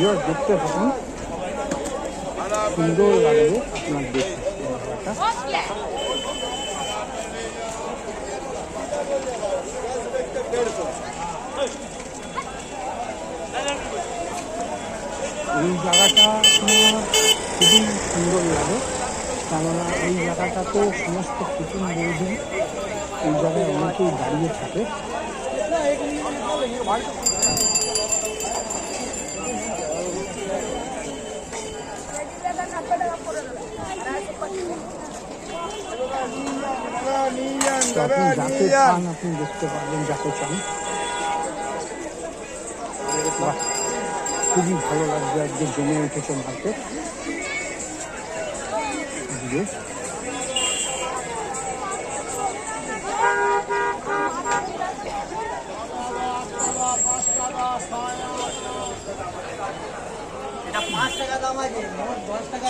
Viewer দেখতে থাকুন সুন্দর লাগবে আপনার দেখতে এই জায়গাটা খুবই সুন্দর লাগে, কেননা এই জায়গাটা তো সমস্ত কুটুম বৌদি এই জায়গায় অনেকেই দাঁড়িয়ে থাকে। আপনি যাকে চান আপনি দেখতে পারবেন যাকে চান। খুবই ভালো লাগবে আজকে জমে উঠেছে মার্কেট দিয়ে।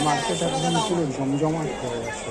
মার্কেট একদম পুরো জমজমাট হয়ে গেছে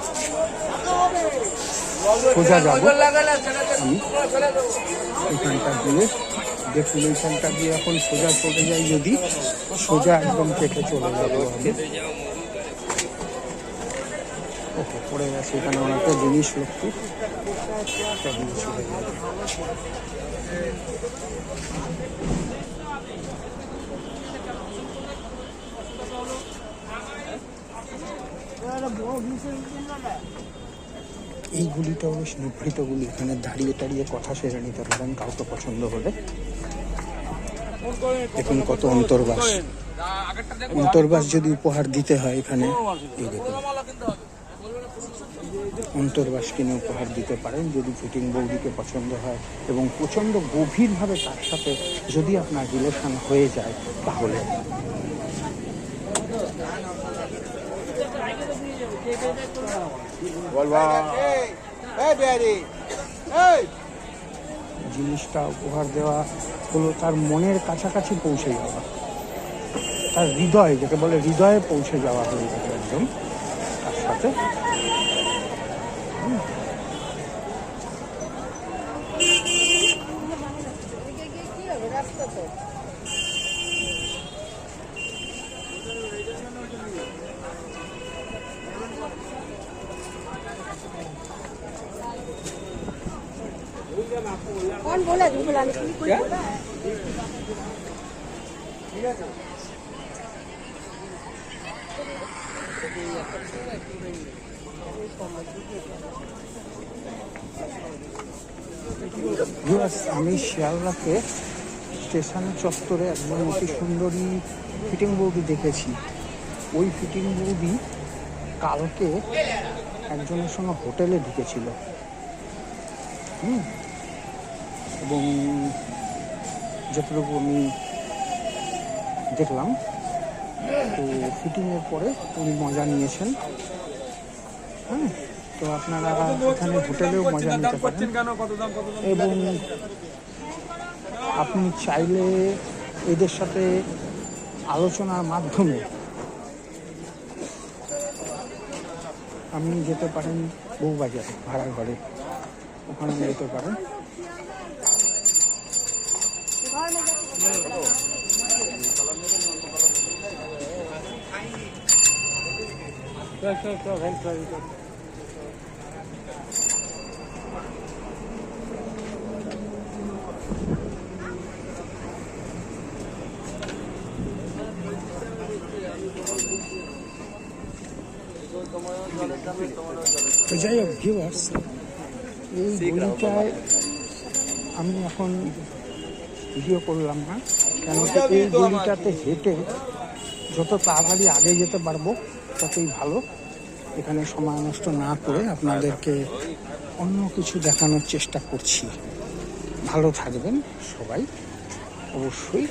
সোজা যাব। আমি এখানটা দিয়ে দেখুন এইখানটা দিয়ে এখন সোজা চলে যাই যদি সোজা একদম কেটে চলে যাব আমি। ওকে পড়ে গেছে এখানে অনেকটা জিনিস লক্ষ্য চলে যাবে। এই গুলিটাও বেশ নিভৃত গুলি। এখানে দাঁড়িয়ে দাঁড়িয়ে কথা সেরে নিতে পারেন কাউকে পছন্দ হলে। দেখুন কত অন্তর্বাস। অন্তর্বাস যদি উপহার দিতে হয় এখানে, এই দেখুন। অন্তর্বাস কিনে উপহার দিতে পারেন যদি ফিটিং বৌদিকে পছন্দ হয় এবং প্রচণ্ড গভীরভাবে তার সাথে যদি আপনার রিলেশন হয়ে যায়, তাহলে। জিনিসটা উপহার দেওয়া হলো তার মনের কাছাকাছি পৌঁছে যাওয়া তার হৃদয় যেটা বলে হৃদয়ে পৌঁছে যাওয়া হয়ে যাবে একদম তার সাথে। कौन बोला झूठ बुलाने के लिए कोई बोला है ভিউয়ার্স, আমি শিয়ালদাকে স্টেশন চত্বরে একজন অতি সুন্দরী ফিটিং বৌদি দেখেছি ওই ফিটিং বৌদি কালকে একজনের সঙ্গে হোটেলে ঢুকেছিল হুম এবং যতটুকু আমি দেখলাম তো ফিটিংয়ের পরে উনি মজা নিয়েছেন। হ্যাঁ তো আপনারা এখানে হোটেলেও মজা নিতে পারেন। এবং আপনি চাইলে এদের সাথে আলোচনার মাধ্যমে আপনি যেতে পারেন বউবাজারে ভাড়া ঘরে ওখানে যেতে পারেন। তো যাই হোক ভিউয়ার্স এই গলিটায় আমি এখন ভিডিও করলাম না কেন কি এই গলিটাতে হেঁটে যত তাড়াতাড়ি আগে যেতে পারব, ততই ভালো। এখানে সময় নষ্ট না করে আপনাদেরকে অন্য কিছু দেখানোর চেষ্টা করছি। ভালো থাকবেন সবাই, অবশ্যই।